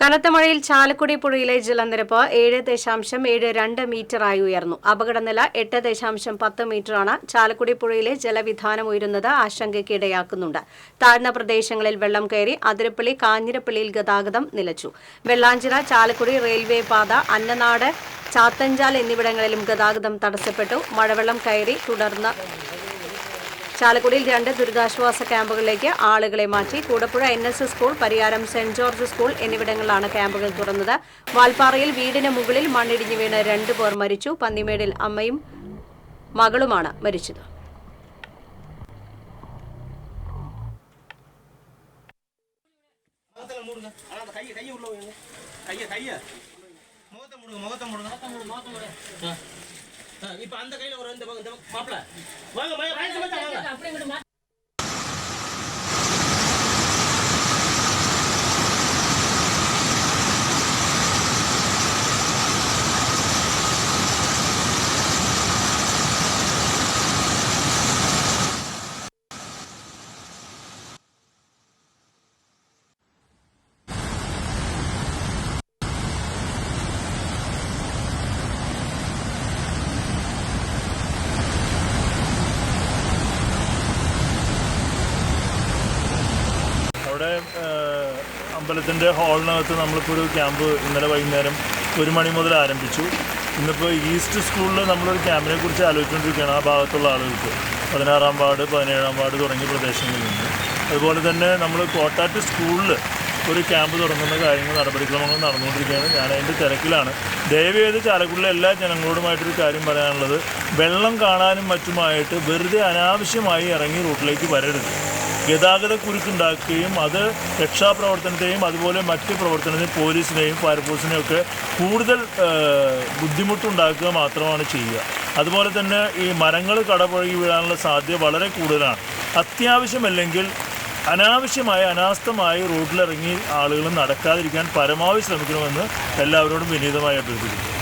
കനത്ത മഴയിൽ ചാലക്കുടി പുഴയിലെ ജലനിരപ്പ് ഏഴ് ദശാംശം ഏഴ് രണ്ട് മീറ്ററായി ഉയർന്നു. അപകടനില എട്ട് ദശാംശം പത്ത് മീറ്ററാണ്. ചാലക്കുടി പുഴയിലെ ജലവിധാനം ഉയരുന്നത് ആശങ്കയ്ക്കിടയാക്കുന്നുണ്ട് താഴ്ന്ന പ്രദേശങ്ങളിൽ വെള്ളം കയറി അതിരപ്പള്ളി കാഞ്ഞിരപ്പള്ളിയിൽ ഗതാഗതം നിലച്ചു. വെള്ളാഞ്ചിറ ചാലക്കുടി റെയിൽവേ പാത അന്നനാട് ചാത്തഞ്ചാൽ എന്നിവിടങ്ങളിലും ഗതാഗതം തടസ്സപ്പെട്ടു. മഴവെള്ളം കയറി തുടർന്ന് ചാലക്കുടിയിൽ രണ്ട് ദുരിതാശ്വാസ ക്യാമ്പുകളിലേക്ക് ആളുകളെ മാറ്റി Koodappuzha N S S school Pariyaram saint George school എന്നിവിടങ്ങളിലാണ് ക്യാമ്പുകൾ തുറന്നത് വാൽപ്പാറയിൽ വീടിന് മുകളിൽ മണ്ണിടിഞ്ഞു വീണ് രണ്ടു പേർ മരിച്ചു പന്നിമേടിൽ അമ്മയും മകളുമാണ് മരിച്ചത് முகத்துல மூடுங்க ஆனா அந்த கையை கையை உள்ள வைங்க கையை கையை முகத்தை மூடுங்க முகத்தை மூடுங்க ஆ. ஆ, இப்ப அந்த கையில ஒரு இந்த பக்கம் இந்த பக்கம் மாப்பிள வாங்க അമ്പലത്തിന്റെ ഹാളിനകത്ത് നമ്മളിപ്പോൾ ഒരു ക്യാമ്പ് ഇന്നലെ വൈകുന്നേരം ഒരു മണി മുതൽ ആരംഭിച്ചു. ഇന്നിപ്പോൾ ഈസ്റ്റ് സ്കൂളിൽ നമ്മളൊരു ക്യാമ്പിനെ കുറിച്ച് ആലോചിച്ചുകൊണ്ടിരിക്കുകയാണ് ആ ഭാഗത്തുള്ള ആളുകൾക്ക്. പതിനാറാം വാർഡ് പതിനേഴാം വാർഡ് തുടങ്ങിയ പ്രദേശങ്ങളിൽ നിന്ന്. അതുപോലെ തന്നെ നമ്മൾ കോട്ടാറ്റ് സ്കൂളിൽ ഒരു ക്യാമ്പ് തുടങ്ങുന്ന കാര്യങ്ങൾ നടപടിക്രമങ്ങൾ നടന്നുകൊണ്ടിരിക്കുകയാണ്. ഞാൻ അതിന്റെ തിരക്കിലാണ്. ദയവേത് ചാലക്കുടിലെ എല്ലാ ജനങ്ങളോടുമായിട്ടൊരു കാര്യം പറയാനുള്ളത് വെള്ളം കാണാനും മറ്റുമായിട്ട് വെറുതെ അനാവശ്യമായി ഇറങ്ങി റൂട്ടിലേക്ക് വരരുത്. ഗതാഗത കുരുക്കുണ്ടാക്കുകയും അത് രക്ഷാപ്രവർത്തനത്തെയും അതുപോലെ മറ്റ് പ്രവർത്തനത്തെയും പോലീസിനെയും ഫയർഫോഴ്സിനെയും ഒക്കെ കൂടുതൽ ബുദ്ധിമുട്ടുണ്ടാക്കുക മാത്രമാണ് ചെയ്യുക. അതുപോലെ തന്നെ ഈ മരങ്ങൾ കടപുഴകി വീഴാനുള്ള സാധ്യത വളരെ കൂടുതലാണ്. അത്യാവശ്യമല്ലെങ്കിൽ അനാവശ്യമായ അനാസ്ഥമായി റോഡിലിറങ്ങി ആളുകൾ നടക്കാതിരിക്കാൻ പരമാവധി ശ്രമിക്കണമെന്ന് എല്ലാവരോടും വിനീതമായി അഭ്യർത്ഥിക്കുന്നു.